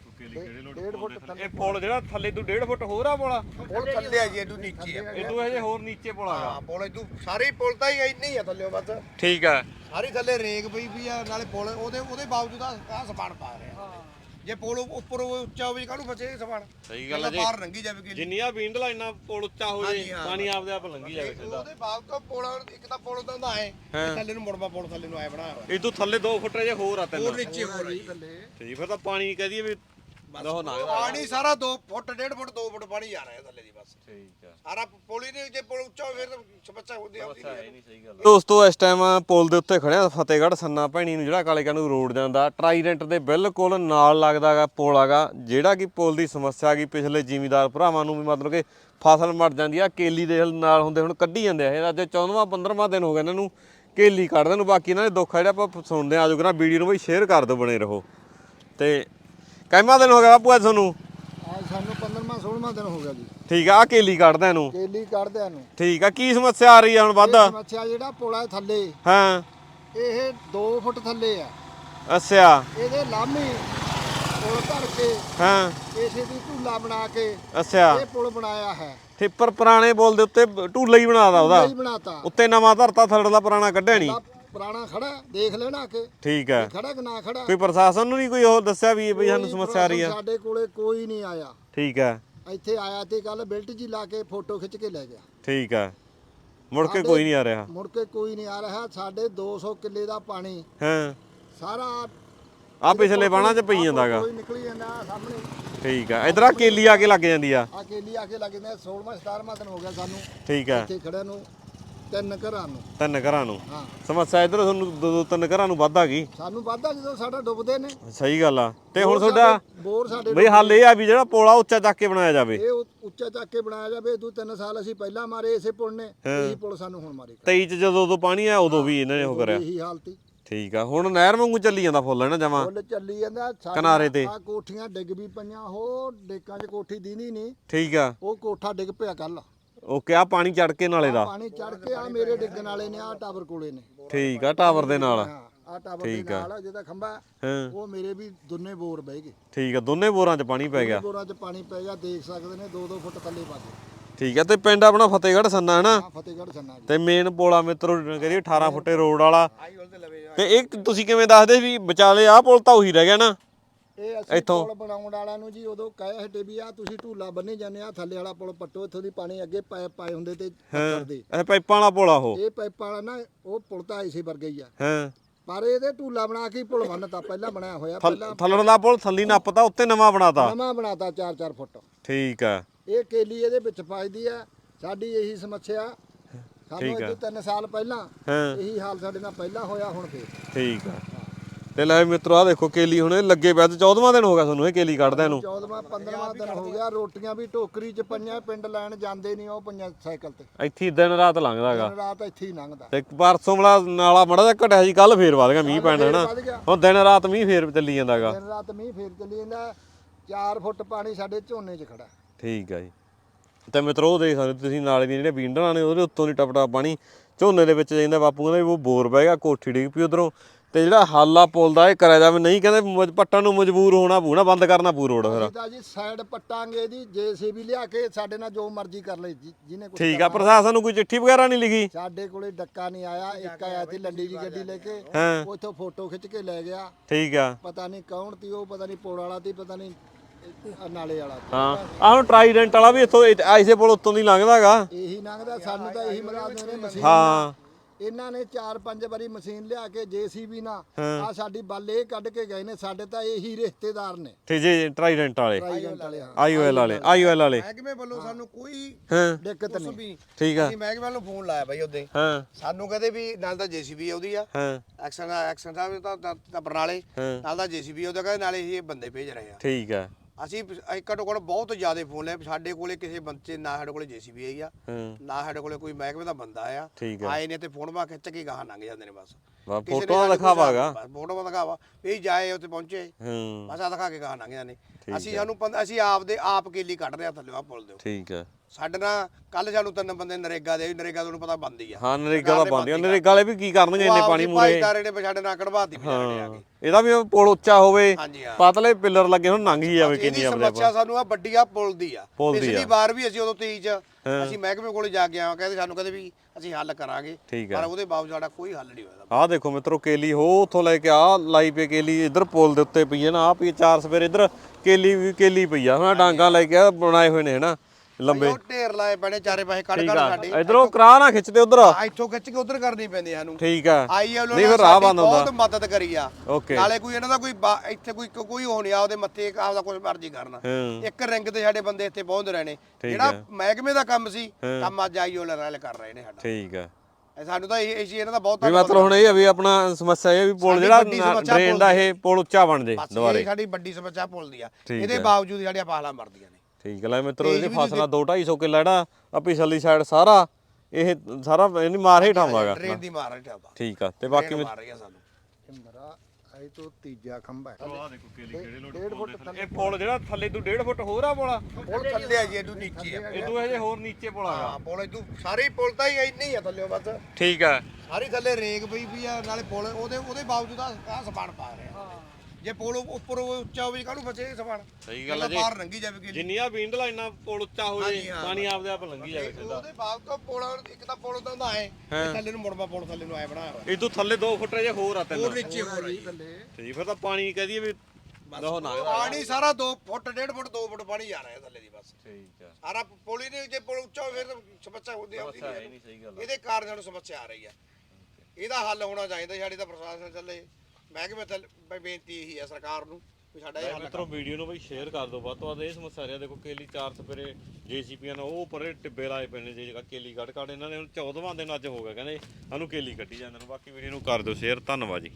ਦੇਖੋ ਕੇਲੀ ਕਿਹੜੇ ਲੋਟ ਡੇਢ ਪੁੱਲ ਦੇ ਫੁੱਟ ਥੱਲੇ। ਇਹ ਪੁਲ ਜਿਹੜਾ ਥੱਲੇ ਤੋਂ 1.5 ਫੁੱਟ ਹੋਰ ਆ ਪੋਲਾ? ਪੁਲ ਥੱਲੇ ਆ ਜੀ ਇਹਨੂੰ ਨੀਚੇ ਆ। ਇਹ ਤੋਂ ਹਜੇ ਹੋਰ ਨੀਚੇ ਪੁਲ ਆਗਾ ਹਾਂ ਪੁਲ ਇਦੋਂ ਸਾਰੇ ਪੁਲ ਤਾਂ ਹੀ ਇੰਨੇ ਹੀ ਆ ਥੱਲੇ ਬਸ। ਠੀਕ ਆ। ਸਾਰੀ ਥੱਲੇ ਰੇਗ ਪਈ ਵੀ ਆ ਨਾਲੇ ਪੁਲ ਉਹਦੇ ਉਹਦੇ ਬਾਵਜੂਦ ਆ ਆਹ ਸਮਾਨ ਪਾ ਰਿਹਾ। ਜੇ ਪੁਲ ਉੱਪਰ ਉਹ ਉੱਚਾ ਹੋਵੇ ਕਾਹਨੂੰ ਬਚੇ ਸਮਾਨ ਸਹੀ ਗੱਲ ਆ ਜੀ। ਬਾਹਰ ਲੰਗੀ ਜਾਵੇ ਕਿ ਜਿੰਨੀ ਆ ਬੀਂਡਲਾ ਇੰਨਾ ਪੁਲ ਉੱਚਾ ਹੋ। ਪਾਣੀ ਆਪਦੇ ਆਪ ਲੰਘੀ ਜਾਵੇ ਸਿੱਧਾ। ਉਹਦੇ ਬਾਅਦ ਤੋਂ ਪੁਲ ਇੱਕ ਤਾਂ ਪੁਲ ਤਾਂ ਹੁੰਦਾ ਹੈ। ਹਾਂ। ਥੱਲੇ ਨੂੰ ਮੁੜਵਾ ਪੁਲ ਥੱਲੇ ਨੂੰ ਆਇਆ ਬਣਾਇਆ ਹੋਇਆ। ਇਹ ਤੋਂ ਥੱਲੇ 2 ਫੁੱਟ ਜੇ ਹੋਰ ਆ ਹੋਰ ਤਿੰਨ। ਨੀਚੇ ਠੀਕ ਫਿਰ ਤਾਂ ਪਾਣੀ ਕਹਦੀ ਵੀ ਲੋ ਨਾ। ਪਾਣੀ ਸਾਰਾ 2 ਫੁੱਟ 1.5 ਫੁੱਟ 2 ਫੁੱਟ ਪਾਣੀ ਆ ਰਿਹਾ ਥੱਲੇ ਦੀ ਬਸ। ਠੀਕ ਆ ਸਾਰਾ ਪੁਲ ਹੀ ਨਹੀਂ ਜੇ ਪੁਲ ਉੱਚਾ ਹੋਵੇ ਫਿਰ ਤਾਂ ਸਮੱਸਿਆ ਹੁੰਦੀ ਆਉਂਦੀ ਨਹੀਂ ਦੋਸਤੋ ਇਸ ਟਾਈਮ ਪੁਲ ਦੇ ਉੱਤੇ ਖੜਿਆ ਫਤਿਹਗੜ੍ਹ ਸੰਨਾ ਭੈਣੀ ਨੂੰ ਜਿਹੜਾ ਕਾਲੇ ਨੂੰ ਰੋਡ ਜਾਂਦਾ। ਟਰਾਈਡੈਂਟ ਦੇ ਬਿਲਕੁਲ ਨਾਲ ਲੱਗਦਾਗਾ ਪੁਲ ਆਗਾ ਜਿਹੜਾ ਕਿ ਪੁਲ ਦੀ ਸਮੱਸਿਆ ਗਈ ਪਿਛਲੇ ਜ਼ਿਮੀਦਾਰ ਭਰਾਵਾਂ ਨੂੰ ਵੀ ਮਤਲਬ ਕਿ ਫਸਲ ਮਰ ਜਾਂਦੀ ਆ ਕੇਲੀ ਦੇ ਨਾਲ ਹੁੰਦੇ ਹੁਣ ਕੱਢੀ ਜਾਂਦੇ ਆ। ਇਹ ਅੱਜ 14ਵਾਂ 15ਵਾਂ ਦਿਨ ਹੋ ਗਿਆ ਇਹਨਾਂ ਨੂੰ ਕੇਲੀ ਕੱਢਦੇ ਨੂੰ ਬਾਕੀ ਇਹਨਾਂ ਦੇ ਦੁੱਖ ਆ ਜਿਹੜਾ ਆਪਾਂ ਸੁਣਦੇ ਆ। ਆਜੋ ਵੀਡੀਓ ਨੂੰ ਬਈ ਸ਼ੇਅਰ ਕਰ ਦਿਓ ਬਣੇ ਰਹੋ। ਤੇ ਕਿੰਨਾ ਦਿਨ ਹੋ ਗਿਆ ਬਾਪੂ ਅੱਜ ਤੁਹਾਨੂੰ? ਅੱਜ ਸਾਨੂੰ 15ਵਾਂ 16ਵਾਂ ਦਿਨ ਹੋ ਗਿਆ ਜੀ। ਠੀਕ ਆ ਆਹ ਕੇਲੀ ਕੱਢਦੇ ਨੂੰ ਕੇਲੀ ਕੱਢਦਿਆਂ ਨੂੰ ਠੀਕ ਆ ਕੀ ਸਮੱਸਿਆ ਆ ਰਹੀ ਆ ਹੁਣ ਵੱਧ? ਇਹ ਸਮੱਸਿਆ ਜਿਹੜਾ ਪੁਲਾ ਥੱਲੇ ਹਾਂ। ਇਹ 2 ਫੁੱਟ ਥੱਲੇ ਆ। ਅੱਛਾ। ਇਹਦੇ ਲਾਮੀ ਪੁਲ ਧਰ ਕੇ ਹਾਂ। ਇਸੇ ਦੀ ਢੂਲਾ ਬਣਾ ਕੇ ਅੱਛਾ। ਇਹ ਪੁਲ ਬਣਾਇਆ ਹੈ। ਤੇ ਪਰ ਪੁਰਾਣੇ ਬੋਲ ਦੇ ਉੱਤੇ ਢੂਲਾ ਹੀ ਬਣਾਦਾ ਉਹਦਾ। ਬਣਾਤਾ। ਉੱਤੇ ਨਵਾਂ ਧਰਤਾ ਥਰੜ ਦਾ ਪੁਰਾਣਾ ਕੱਢਿਆ ਨਹੀਂ ਪੁਰਾਣਾ ਖੜਾ ਦੇਖ ਲੈਣਾ ਕਿ। ਠੀਕ ਹੈ। ਖੜਾ ਕਿ ਨਾ ਖੜਾ? ਕੋਈ ਪ੍ਰਸ਼ਾਸਨ ਨੂੰ ਨਹੀਂ ਕੋਈ ਉਹ ਦੱਸਿਆ ਵੀ ਵੀ ਸਾਨੂੰ ਸਮੱਸਿਆ ਆ ਰਹੀ ਆ? ਸਾਡੇ ਕੋਲੇ ਕੋਈ ਨਹੀਂ ਆਇਆ। ਠੀਕ ਹੈ। ਇੱਥੇ ਆਇਆ ਤੇ ਕੱਲ ਬਿਲਟ ਜੀ ਲਾ ਕੇ ਫੋਟੋ ਖਿੱਚ ਕੇ ਲੈ ਗਿਆ। ਠੀਕ ਹੈ। ਮੁੜ ਕੇ ਕੋਈ ਨਹੀਂ ਆ ਰਿਹਾ। ਮੁੜ ਕੇ ਕੋਈ ਨਹੀਂ ਆ ਰਿਹਾ। ਸਾਡੇ 200 ਕਿੱਲੇ ਦਾ ਪਾਣੀ। ਹਾਂ। ਸਾਰਾ ਆ ਪਿਛਲੇ ਬਾਣਾ 'ਚ ਪਈ ਜਾਂਦਾਗਾ। ਕੋਈ ਨਿਕਲੀ ਜਾਂਦਾ ਸਾਹਮਣੇ। ਠੀਕ ਹੈ। ਇਧਰ ਆ ਕੇਲੀ ਆ ਕੇ ਲੱਗ ਜਾਂਦੀ ਆ। ਆ ਕੇਲੀ ਆ ਕੇ ਲੱਗਦੇ 16ਵਾਂ 17ਵਾਂ ਦਿਨ ਹੋ ਗਿਆ ਸਾਨੂੰ। ਠੀਕ ਹੈ। ਇੱਥੇ ਖੜਿਆਂ ਨੂੰ। ਤਿੰਨ ਘਰਾਂ ਨੂੰ। ਤਿੰਨ ਘਰਾਂ ਨੂੰ? ਹਾਂ। ਸਮੱਸਿਆ ਇਧਰ ਤੁਹਾਨੂੰ ਦੋ ਦੋ ਤਿੰਨ ਘਰਾਂ ਨੂੰ ਵੱਧ ਆ ਗਈ। ਸਾਨੂੰ ਵਾਧਾ ਜਦੋਂ ਸਾਡਾ ਡੁੱਬਦੇ ਨੇ। ਸਹੀ ਗੱਲ ਆ। ਤੇ ਹੁਣ ਤੁਹਾਡਾ ਸਾਡੇ- ਬੋਰ ਸਾਡੇ ਬਈ ਹੱਲ ਇਹ ਆ ਵੀ ਜਿਹੜਾ ਪੋਲਾ ਉੱਚਾ ਚੱਕ ਕੇ ਬਣਾਇਆ ਜਾਵੇ। ਇਹ ਉ- ਉੱਚਾ ਚੱਕ ਕੇ ਬਣਾਇਆ ਜਾਵੇ ਦੂ ਤਿੰਨ ਸਾਲ ਅਸੀਂ ਪਹਿਲਾਂ ਮਾਰੇ ਇਸੇ ਪੁਲ ਨੇ ਇਹੀ ਪੁਲ ਸਾਨੂੰ ਹੁਣ ਮਾਰੇ 23 ਚ ਜਦੋਂ ਉਦੋਂ ਪਾਣੀ ਆਇਆ ਉਦੋਂ ਵੀ ਇਹਨਾਂ ਨੇ ਉਹ ਕਰਿਆ। ਇਹੀ ਹਾਲਤ ਹੀ ਠੀਕ ਆ। ਹੁਣ ਨਹਿਰ ਵਾਂਗੂ ਚੱਲੀ ਜਾਂਦਾ ਫੁੱਲ ਹੈ ਨਾ ਜਮਾ। ਪੁਲ ਚੱਲੀ ਜਾਂਦਾ ਕਿਨਾਰੇ ਤੇ। ਆ ਕੋਠੀਆਂ ਡਿੱਗ ਵੀ ਪਈਆਂ ਹੋ ਡੇਕਾਂ 'ਚ ਕੋਠੀ ਦੀਦੀ ਨਹੀਂ ਠੀਕ ਆ। ਉਹ ਕੋਠਾ ਡਿੱਗ ਪਿਆ ਕੱਲ ਓਕੇ ਆ ਪਾਣੀ ਚੜ ਕੇ ਨਾਲੇ ਦਾ। ਪਾਣੀ ਚੜ ਕੇ ਆ ਮੇਰੇ ਡਿੱਗਣ ਵਾਲੇ ਨੇ ਆ ਟਾਵਰ ਕੋਲੇ ਨੇ। ਠੀਕ ਆ ਟਾਵਰ ਦੇ ਨਾਲ। ਆ ਟਾਵਰ ਦੇ ਨਾਲ ਆ। ਜਿਹਦਾ ਖੰਭਾ ਉਹ ਮੇਰੇ ਵੀ ਦੋਨੇ ਬੋਰ ਬਹਿ ਗਏ। ਠੀਕ ਆ ਦੋਨੇ ਬੋਰਾਂ 'ਚ ਪਾਣੀ ਪੈ ਗਿਆ। ਬੋਰਾਂ 'ਚ ਪਾਣੀ ਪੈ ਗਿਆ ਦੇਖ ਸਕਦੇ ਨੇ 2-2 ਫੁੱਟ ਥੱਲੇ ਪਾ ਗਏ। ਠੀਕ ਆ ਤੇ ਪਿੰਡ ਆਪਣਾ ਫਤਿਹਗੜ੍ਹ ਸੰਨਾ ਹੈ ਨਾ? ਫਤਿਹਗੜ੍ਹ ਜੀ। ਤੇ ਮੇਨ ਪੋਲਾ ਮਿੱਤਰੋ ਕਰੀਏ 18 ਫੁੱਟੇ ਰੋਡ ਵਾਲਾ। ਤੇ ਇਹ ਤੁਸੀਂ ਕਿਵੇਂ ਦੱਸਦੇ ਵੀ ਵਿਚਾਲੇ ਆ ਪੁਲ ਤਾਂ ਉਹੀ ਰਹਿ ਗਿਆ ਨਾ? ਇਹ ਅਸੀਂ ਇੱਥੋਂ? ਪੁਲ ਬਣਾਉਣ ਵਾਲਿਆਂ ਨੂੰ ਜੀ ਉਦੋਂ ਕਹੇ ਹਟੇ ਵੀ ਆ ਤੁਸੀਂ ਢੂਲਾ ਬੰਨੇ ਜਾਂਦੇ ਆ ਥੱਲੇ ਵਾਲਾ ਪੁਲ ਪੱਟੋ ਇੱਥੋਂ ਦੀ ਪਾਣੀ ਅੱਗੇ ਪਾਇਪ ਪਾਏ ਹੁੰਦੇ ਤੇ ਪੱਥਰ ਦੇ। ਇਹ ਪਾਈਪਾਂ ਵਾਲਾ ਪੁਲ ਆ ਉਹ। ਇਹ ਪਾਈਪਾਂ ਵਾਲਾ ਨਾ ਉਹ ਪੁਲ ਤਾਂ ਇਸੇ ਵਰਗਾ ਹੀ ਆ। ਹਾਂ। ਪਰ ਇਹਦੇ ਢੂਲਾ ਬਣਾ ਕੇ ਹੀ ਪੁਲ ਬੰਨਤਾ ਪਹਿਲਾਂ ਬਣਾਇਆ ਹੋਇਆ ਪਹਿਲਾਂ ਥੱਲੜ ਦਾ ਪੁਲ ਥੱਲੀ ਨੱਪਤਾ ਉੱਤੇ ਨਵਾਂ ਬਣਾਤਾ। ਨਵਾਂ ਬਣਾਤਾ 4-4 ਫੁੱਟ। ਠੀਕ ਆ। ਇਹ ਕੇਲੀ ਇਹਦੇ ਵਿੱਚ ਫਾਇਦੀ ਆ ਸਾਡੀ ਇਹੀ ਸਮੱਸਿਆ। ਸਾਨੂੰ ਇਹ ਤਿੰਨ ਸਾਲ ਪਹਿਲਾਂ ਇਹੀ ਹਾਲ ਸਾਡੇ ਨਾਲ ਪਹਿਲਾਂ ਹੋਇਆ ਹੁਣ ਫੇਰ। ਠੀਕ ਆ। ਤੇ ਲੈ ਮਿੱਤਰੋ ਆ ਦੇਖੋ ਕੇਲੀ ਹੁਣ ਇਹ ਲੱਗੇ ਪਿਆ ਤੇ 14ਵਾਂ ਦਿਨ ਹੋ ਗਿਆ ਤੁਹਾਨੂੰ ਇਹ ਕੇਲੀ ਕੱਢਦਿਆਂ ਨੂੰ। 14ਵਾਂ 15ਵਾਂ ਦਿਨ ਹੋ ਗਿਆ ਰੋਟੀਆਂ ਵੀ ਟੋਕਰੀ 'ਚ ਪਈਆਂ ਪਿੰਡ ਲੈਣ ਜਾਂਦੇ ਨਹੀਂ ਉਹ ਪਈਆਂ ਸਾਈਕਲ ਤੇ। ਇੱਥੇ ਹੀ ਦਿਨ ਰਾਤ ਲੰਘਦਾਗਾ ਦਿਨ ਰਾਤ ਇੱਥੇ ਹੀ ਲੰਘਦਾ। ਤੇ ਪਰਸੋਂ ਵਾਲਾ ਨਾਲਾ ਮੜਾ ਜਿਹਾ ਘਟਿਆ ਸੀ ਕੱਲ ਫੇਰ ਵਧ ਗਿਆ ਮੀਂਹ ਪੈਣਾ ਹਨਾ। ਹੁਣ ਦਿਨ ਰਾਤ ਮੀਂਹ ਫੇਰ ਚੱਲੀ ਜਾਂਦਾਗਾ ਦਿਨ ਰਾਤ ਮੀਂਹ ਫੇਰ ਚੱਲੀ ਜਾਂਦਾ 4 ਫੁੱਟ ਪਾਣੀ ਸਾਡੇ ਝੋਨੇ 'ਚ ਖੜਾ। ਠੀਕ ਆ ਜੀ। ਤੇ ਮਿੱਤਰੋ ਉਹ ਦੇਖ ਸਕਦੇ ਤੁਸੀਂ ਨਾਲੇ ਦੀਆਂ ਜਿਹੜੇ ਬੀਂਡਰਾਂ ਨੇ ਉਹਦੇ ਉੱਤੋਂ ਦੀ ਟਪਟਾ ਪਾਣੀ ਝੋਨੇ ਦੇ ਵਿੱਚ ਜਾਂਦਾ ਬਾਪੂ ਕਹਿੰਦਾ ਵੀ ਉਹ ਬੋਰ ਬਹਿ ਗਿਆ ਕੋਠੀ ਡਿੱਗ ਪਈ ਉਧਰੋਂ। ਤੇ ਜਿਹੜਾ ਹਾਲਾ ਪੁੱਲ ਦਾ ਇਹ ਕਰਿਆ ਜਾਵੇ ਨਹੀਂ ਕਹਿੰਦੇ ਮਜ- ਪੱਟਣ ਨੂੰ ਮਜਬੂਰ ਹੋਣਾ ਪੂਣਾ ਬੰਦ ਕਰਨਾ ਪੂ ਰੋਡ ਫਿਰ। ਤਾਂ ਜੀ ਸਾਈਡ ਪੱਟਾਂਗੇ ਦੀ ਜੇਸੀਬੀ ਲਿਆ ਕੇ ਸਾਡੇ ਨਾਲ ਜੋ ਮਰਜ਼ੀ ਕਰ ਲੈ ਜੀ- ਜਿਹਨੇ ਕੁਛ ਠੀਕ ਆ ਪ੍ਰਸ਼ਾਸਨ ਨੂੰ ਕੋਈ ਚਿੱਠੀ ਵਗੈਰਾ ਨਹੀਂ ਲਿਖੀ? ਸਾਡੇ ਕੋਲੇ ਡੱਕਾ ਨਹੀਂ ਆਇਆ ਇੱਕ ਆਇਆ ਸੀ ਲੰਡੀ ਜੀ ਗੱਡੀ ਲੈ ਕੇ ਹਾਂ। ਉੱਥੋਂ ਫੋਟੋ ਖਿੱਚ ਕੇ ਲੈ ਗਿਆ। ਠੀਕ ਆ। ਪਤਾ ਨਹੀਂ ਕੌਣ ਤੀ ਉਹ ਪਤਾ ਨਹੀਂ ਪੋੜ ਵਾਲਾ ਤੀ ਪਤਾ ਨਹੀਂ ਇਹ ਨਾਲੇ ਵਾਲਾ ਤੀ। ਹਾਂ। ਆਹ ਹੁਣ ਟਰਾਈਡੈਂਟ ਵਾਲਾ ਵੀ ਇੱਥੋਂ ਆਈਸੇ ਪੁਲ ਉੱਤੋਂ ਦੀ ਲੰਘਦਾਗਾ ਇਹੀ ਲੰਘਦਾ ਸਾਨੂੰ ਤਾਂ ਇਹੀ ਮਰਾ ਦੇ ਨੇ ਮਸ਼ੀਨ ਹਾਂ। ਇਹਨਾਂ ਨੇ 4-5 ਵਾਰੀ ਮਸ਼ੀਨ ਲਿਆ ਕੇ ਜੇਸੀਬੀ ਨਾਲ ਆ ਸਾਡੀ ਬੱਲ ਇਹ ਕੱਢ ਕੇ ਗਏ ਨੇ ਸਾਡੇ ਤਾਂ ਇਹੀ ਰਿਸ਼ਤੇਦਾਰ ਨੇ। ਠੀਕ ਜੀ ਟਰਾਈਡੈਂਟ ਵਾਲੇ। ਆਈਓਐਲ ਵਾਲੇ ਆਈਓਐਲ ਵਾਲੇ ਮਹਿਕਮੇ ਵੱਲੋਂ ਸਾਨੂੰ ਕੋਈ ਦਿੱਕਤ ਨਹੀਂ। ਠੀਕ ਆ। ਅਸੀਂ ਮਹਿਕਮੇ ਵੱਲੋਂ ਫੋਨ ਲਾਇਆ ਬਾਈ ਉਹਦੇ। ਹਾਂ। ਸਾਨੂੰ ਕਹਿੰਦੇ ਵੀ ਨਾਲ ਤਾਂ ਜੀਸੀਬੀ ਉਹਦੀ ਆ। ਹਾਂ। ਐਕਸ਼ਨ ਐਕਸ਼ਨ ਸਾਹਿਬ ਤਾਂ ਤਾਂ- ਤਾਂ ਬਰਨਾਲੇ ਨਾਲ ਦਾ ਜੀਸੀਬੀ ਉਹਦਾ ਕਹਿੰਦੇ ਨਾਲੇ ਇਹ ਬੰਦੇ ਭੇਜ ਰਹੇ ਆ। ਠੀਕ ਆ। ਅਸੀਂ ਘੱਟੋ ਘੱਟ ਬਹੁਤ ਜ਼ਿਆਦਾ ਫੋਨ ਲਏ। ਸਾਡੇ ਕੋਲੇ ਕਿਸੇ ਬੰਦੇ ਨਾ ਸਾਡੇ ਕੋਲੇ ਜੀਸੀਬੀ ਆਈ ਆ ਨਾ ਸਾਡੇ ਕੋਲੇ ਕੋਈ ਮਹਿਕਮੇ ਦਾ ਬੰਦਾ ਆ। ਆਏ ਨੇ ਤੇ ਫੋਨ ਮਾ ਖਿੱਚ ਕੇ ਗਾਹਾਂ ਲੰਘ ਜਾਂਦੇ ਨੇ ਬਸ। ਬਸ ਕਿਸੇ ਨੇ ਫੋਟੋਆਂ ਸਾਡੇ ਦਿਖਾਵਾਗਾ। ਬਸ ਫੋਟੋਆਂ ਦਿਖਾਵਾ ਵੀ ਜਾਏ ਉੱਥੇ ਪਹੁੰਚੇ। ਹੂੰ। ਬਸ ਆ ਦਿਖਾ ਕੇ ਕਹਾ ਲੰਘ ਜਾਂਦੇ ਠੀਕ ਅਸੀਂ ਸਾਨੂੰ ਪੰਦ- ਅਸੀਂ ਆਪ ਦੇ ਆਪ ਕੇਲੀ ਕੱਢ ਰਹੇ ਆ ਥੱਲੇ ਆ ਪੁੱਲ ਦੇ ਉੱਤੇ। ਠੀਕ ਹੈ। ਸਾਡੇ ਨਾਲ ਕੱਲ ਸਾਨੂੰ ਤਿੰਨ ਬੰਦੇ ਨਰੇਗਾ ਦੇ ਨਰੇਗਾ ਤੁਹਾਨੂੰ ਪਤਾ ਬੰਦੀ ਆ। ਹਾਂ ਨਰੇਗਾ ਦਾ ਬੰਦੀ ਨਰੇਗਾ ਵਾਲੇ ਵੀ ਕੀ ਕਰਨਗੇ ਇੰਨੇ ਪਾਣੀ ਮੂਰੇ ਭਾਈਦਾਰੇ ਨੇ ਸਾਡੇ ਨਾਲ ਕਢਵਾਤੀ ਵਿਚਾਰੇ ਆ ਕੇ। ਇਹਦਾ ਵੀ ਪੁਲ ਉੱਚਾ ਹੋਵੇ ਹਾਂਜੀ ਹਾਂ। ਪਤਲੇ ਪਿੱਲਰ ਲੱਗੇ ਹੁਣ ਲੰਘ ਹੀ ਜਾਵੇ ਇਹਦੀ ਕਿੰਨੀ ਆਪਣੇ ਸਮੱਸਿਆ ਸਾਨੂੰ ਆ ਵੱਡੀ ਆ ਪੁਲ ਦੀ ਆ। ਪੁਲ ਦੀ ਪਿਛਲੀ। ਵਾਰ ਵੀ ਅਸੀਂ ਉਦੋਂ 23 ਚ ਅਸੀਂ ਮਹਿਕਮੇ ਕੋਲੇ ਜਾ ਕੇ ਆਵਾਂ ਕਹਿੰਦੇ ਸਾਨੂੰ ਕਹਿੰਦੇ ਵੀ ਅਸੀਂ ਹੱਲ ਕਰਾਂਗੇ। ਠੀਕ ਪਰ ਹੈ ਉਹਦੇ ਬਾਵਜੂਦ ਸਾਡਾ ਕੋਈ ਹੱਲ ਨਹੀਂ ਹੋਇਆ। ਆਹ ਦੇਖੋ ਮਿੱਤਰੋ ਕੇਲੀ ਹੋ ਉੱਥੋਂ ਲੈ ਕੇ ਆ ਲਾਈ ਪਈ ਕੇਲੀ ਇੱਧਰ ਪੁਲ ਦੇ ਉੱਤੇ ਪਈ ਹੈ ਨਾ ਆ ਪਈ ਚਾਰ ਸਵੇਰ ਇੱਧਰ ਕੇਲੀ ਵੀ ਕੇਲੀ ਪਈ ਆ ਹੁਣ ਡਾਂਗਾ ਲੈ ਕੇ ਆ ਬਣਾਏ ਹੋਏ ਨੇ ਹਨਾ। ਲੰਬੇ। ਉਹ ਢੇਰ ਲਾਏ ਪੈਣੇ ਚਾਰੇ ਪਾਸੇ ਕੱਢ ਠੀਕ ਕੱਢ ਆ। ਸਾਡੇ। ਇਧਰੋਂ ਕਰਾ ਨਾ ਖਿੱਚਦੇ ਉਧਰ। ਆ ਇੱਥੋਂ ਖਿੱਚ ਕੇ ਉਧਰ ਕਰਨੀ ਪੈਂਦੀ ਸਾਨੂੰ। ਠੀਕ ਆ। ਆਈ ਆ ਨਹੀਂ ਫਿਰ ਰਾਹ ਬੰਦ ਬਹੁਤ ਹੁੰਦਾ ਮਦਦ ਕਰੀ ਆ। ਓਕੇ। ਨਾਲੇ ਕੋਈ ਇਹਨਾਂ ਦਾ ਕੋਈ ਬਾ- ਇੱਥੇ ਕੋਈ ਕੋਈ ਹੋ ਨਹੀਂ ਆ ਉਹਦੇ ਮੱਥੇ ਆਪਦਾ ਕੁਝ ਮਰਜ਼ੀ ਕਰਨਾ। ਹੂੰ। ਇੱਕ ਰਿੰਗ ਤੇ ਸਾਡੇ ਬੰਦੇ ਇੱਥੇ ਪਹੁੰਚਦੇ ਰਹੇ ਨੇ ਜਿਹੜਾ। ਮਹਿਕਮੇ ਦਾ ਕੰਮ ਸੀ ਕੰਮ ਅੱਜ ਆਈਓ ਨਾਲ ਕਰ ਰਹੇ ਨੇ ਸਾਡਾ। ਠੀਕ ਆ। ਇਹ ਸਾਨੂੰ ਤਾਂ ਇਹ ਇਹ ਇਹਨਾਂ ਦਾ ਬਹੁਤ ਵੀ ਮਤਲਬ ਹੁਣ ਇਹ ਆ। ਵੀ ਆਪਣਾ ਸਮੱਸਿਆ ਇਹ ਆ ਵੀ ਪੁਲ ਸਾਡੀ ਜਿਹੜਾ ਵੱਡੀ ਸਮੱਸਿਆ ਡਰੇਨ ਦਾ ਇਹ ਪੁਲ ਉੱਚਾ ਬਣ ਜੇ ਬਸ ਦੁਬਾਰੇ। ਸਾਡੀ ਵੱਡੀ ਸਮੱਸਿਆ ਪੁੱਲ ਦੀ ਆ। ਇਹਦੇ। ਬਾਵਜੂਦ ਸਾਡੀਆਂ ਪਾਹਲਾਂ ਮਰਦੀਆਂ ਨੇ। ਠੀਕ ਹੈ ਲੈ ਮਿੱਤਰੋ ਇਹਦੀ ਫਸਲਾਂ 2 250 ਕਿੱਲਾ ਜਿਹੜਾ ਆ ਪਿਛਲੀ ਸਾਈਡ ਸਾਰਾ ਇਹ ਸਾਰਾ ਇਹਨੀ ਮਾਰ ਹੀ ਠਾਉਂਦਾਗਾ ਟ੍ਰੇਨ ਦੀ ਮਾਰ ਰਿਹਾ ਉਹਦਾ ਠੀਕ ਆ ਤੇ ਬਾਕੀ ਟ੍ਰੇਨ ਮਾਰ ਰਹੀ ਆ ਸਾਨੂੰ। ਇਹ ਮੇਰਾ ਇਹ ਤੋਂ ਤੀਜਾ ਖੰਭਾ ਹੈ। ਆ ਦੇਖੋ ਕੇਲੀ ਕਿਹੜੇ ਲੋਟ ਇਹ ਪੁਲ ਜਿਹੜਾ ਥੱਲੇ ਤੋਂ 1.5 ਫੁੱਟ ਹੋਰ ਆ ਪੁਲ ਪੁੱਲ ਥੱਲੇ ਆ ਜੀ ਇਹਨੂੰ ਨੀਚੇ ਆ ਇਹ ਤੋਂ ਹਜੇ ਹੋਰ ਨੀਚੇ ਪੁਲ ਆਗਾ ਹਾਂ ਪੁੱਲ ਇਦੋਂ ਸਾਰੇ ਪੁੱਲ ਤਾਂ ਹੀ ਇੰਨੀ ਆ ਥੱਲੇ ਬਸ। ਠੀਕ ਆ। ਸਾਰੀ ਥੱਲੇ ਰੇਗ ਪਈ ਵੀ ਆ ਨਾਲੇ ਪੁੱਲ ਉਹਦੇ ਉਹਦੇ ਬਾਵਜੂਦ ਆ ਸਮਾਨ ਪਾ ਰਿਹਾ ਜੇ ਪੁੱਲ ਉੱਪਰ ਹੋਵੇ ਉੱਚਾ ਹੋਵੇ ਕਾਹਨੂੰ ਇਹ ਸਮਾਨ? ਸਹੀ ਗੱਲ ਜੀ ਬਾਹਰ ਲੰਗੀ ਜਾਵੇ ਕਿ ਜਿੰਨੀਆਂ ਬੀਂਦਲਾ ਇੰਨਾ ਪੁਲ ਉੱਚਾ ਹੋ ਜੇ ਹਾਂ। ਪਾਣੀ ਆਪਦੇ ਆਪ ਲੰਘੀ ਜਾਵੇ ਸਿੱਧਾ। ਉਹਦੇ ਬਾਅਦ ਤੋਂ ਪੁੱਲ ਇੱਕ ਤਾਂ ਪੁੱਲ ਤਾਂ ਹੁੰਦਾ ਐ ਥੱਲੇ ਨੂੰ ਮੁੜਵਾ ਪੁੱਲ ਥੱਲੇ ਨੂੰ ਆਏ ਹੋਇਆ। ਇਹ ਤੋਂ ਥੱਲੇ 2 ਫੁੱਟ ਜੇ ਹੋਰ ਆ ਹੋਰ ਤਿੰਨ ਨੀਚੇ ਹੋ ਰਹੀ ਠੀਕ ਫਿਰ ਤਾਂ ਪਾਣੀ ਕਹਦੀ ਵੀ ਉਹ ਨਾ। ਪਾਣੀ ਸਾਰਾ 2 ਫੁੱਟ 1.5 ਫੁੱਟ 2 ਫੁੱਟ ਪਾਣੀ ਆ ਰਿਹਾ ਥੱਲੇ ਦੀ ਬਸ। ਠੀਕ ਆ। ਸਾਰਾ ਪੁੱਲ ਹੀ ਨਹੀਂ ਜੇ ਪੁੱਲ ਉੱਚਾ ਹੋਵੇ ਫਿਰ ਸਮੱਸਿਆ ਹੁੰਦੀ ਆਉਂਦੀ ਹੈ ਇਹਦੇ ਕਾਰਨ ਸਾਨੂੰ ਸਮੱਸਿਆ ਆ ਰਹੀ ਆ। ਇਹਦਾ ਹੱਲ ਹੋਣਾ ਚਾਹੀਦਾ ਸਾਡੀ ਤਾਂ ਪ੍ਰਸ਼ਾਸਨ ਚੱਲੇ। ਮਹਿਕਮੇ ਤੇ ਬੇਨਤੀ ਇਹੀ ਆ ਸਰਕਾਰ ਨੂੰ ਵੀ ਸਾਡਾ ਇਹ ਹੱਲ ਮਿੱਤਰੋ ਵੀਡੀਓ ਨੂੰ ਬਈ ਸ਼ੇਅਰ ਕਰ ਦਿਓ ਵੱਧ ਤੋਂ ਵੱਧ। ਇਹ ਸਮੱਸਿਆ ਰਿਆ ਦੇਖੋ ਕੇਲੀ ਚਾਰ ਸਪਰੇ ਜੀਸੀਪੀਆਂ ਨੇ ਉਹ ਪਰੇ ਟਿੱਬੇ ਲਾਏ ਪਏ ਨੇ ਜੇ ਕੇਲੀ ਕੱਢ ਕੱਢ ਇਹਨਾਂ ਨੇ ਹੁਣ 14ਵਾਂ ਦਿਨ ਅੱਜ ਹੋ ਗਿਆ ਕਹਿੰਦੇ ਸਾਨੂੰ ਕੇਲੀ ਕੱਢੀ ਜਾਂਦੇ ਨੇ। ਬਾਕੀ ਵੀਡੀਓ ਨੂੰ ਕਰ ਦਿਓ ਸ਼ੇਅਰ ਧੰਨਵਾਦ ਜੀ।